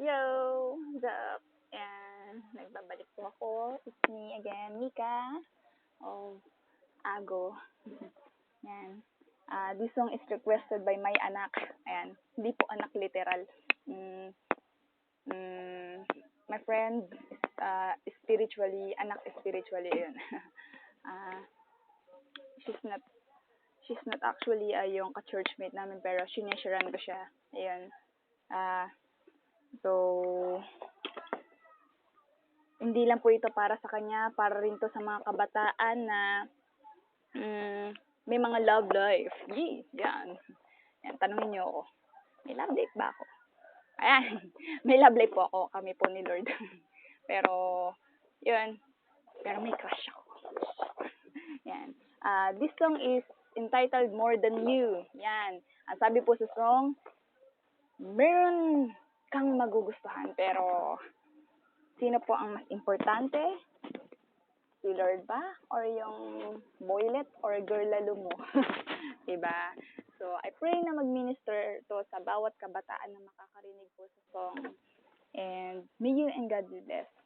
Yo! What's up? And nagbabalik po ako. It's me again, Mika of Ago. Yan. Ah, this song is requested by my anak. Ayan. Hindi po anak literal. Mm, mm, my friend is uh, spiritually, anak spiritually yun. Ah, she's not she's not actually uh, yung ka-churchmate namin pero sinesharan ko siya. Ayun. Ah, so, hindi lang po ito para sa kanya, para rin to sa mga kabataan na mm, may mga love life. Yee, yan. Yan, tanungin niyo ako. May love life ba ako? Ayan, may love life po ako, kami po ni Lord. pero, yun, pero may crush ako. Yan. Ah, this song is entitled More Than You. Yan. Ang sabi po sa song, meron kang magugustuhan, pero sino po ang mas importante? Si Lord ba? Or yung boylet or girl lalo mo? diba? So, I pray na mag-minister to sa bawat kabataan na makakarinig po sa song. And may you and God be blessed.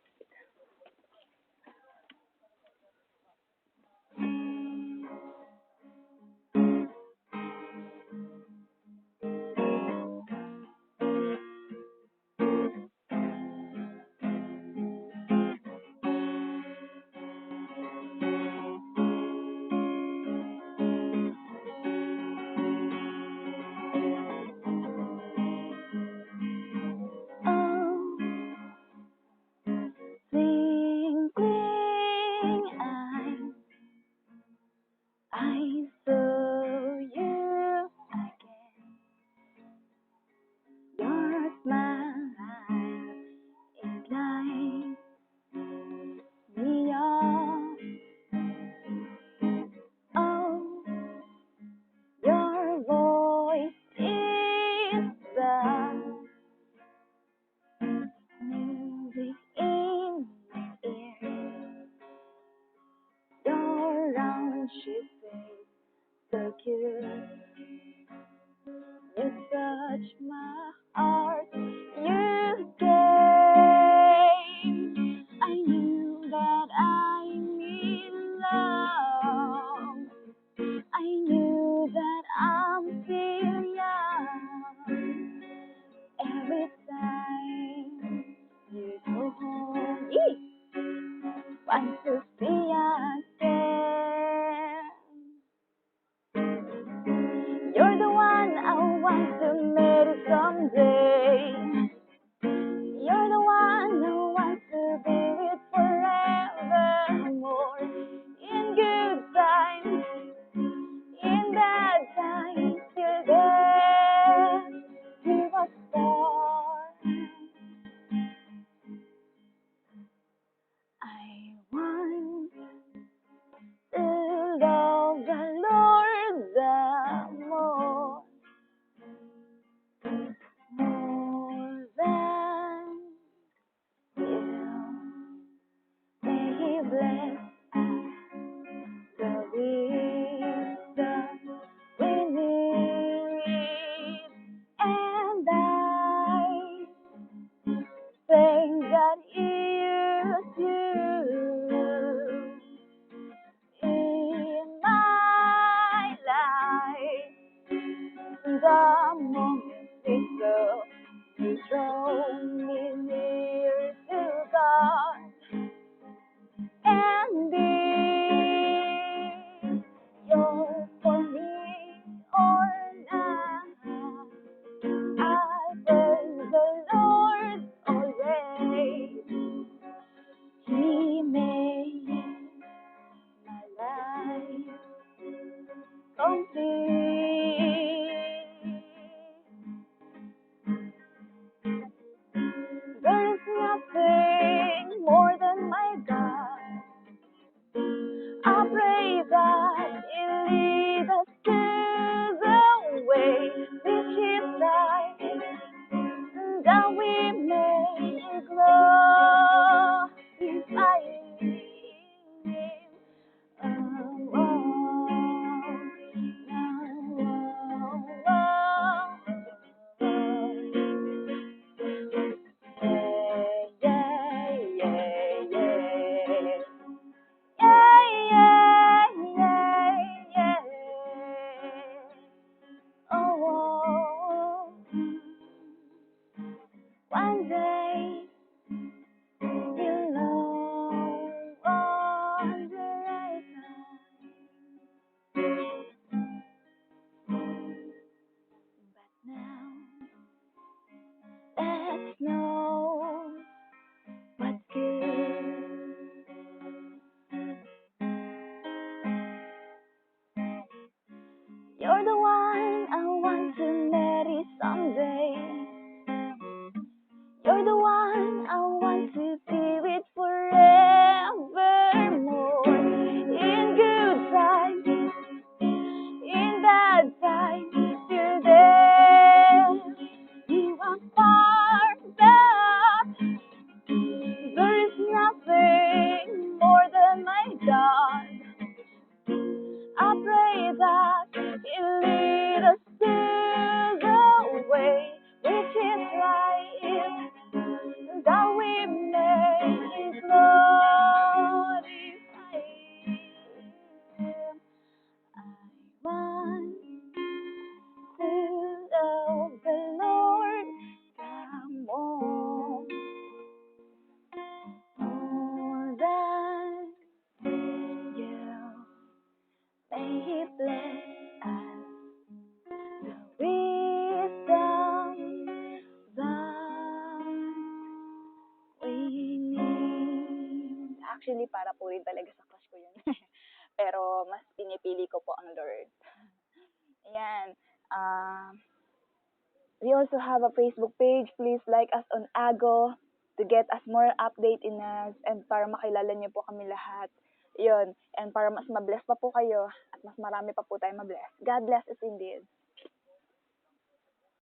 Than Actually, para po rin talaga sa crush ko yun. Pero mas pinipili ko po ang Lord. Ayan. Um, we also have a Facebook page. Please like us on Ago to get us more update in us and para makilala niyo po kami lahat. Yun. And para mas mabless pa po kayo at mas marami pa po tayo mabless. God bless us indeed.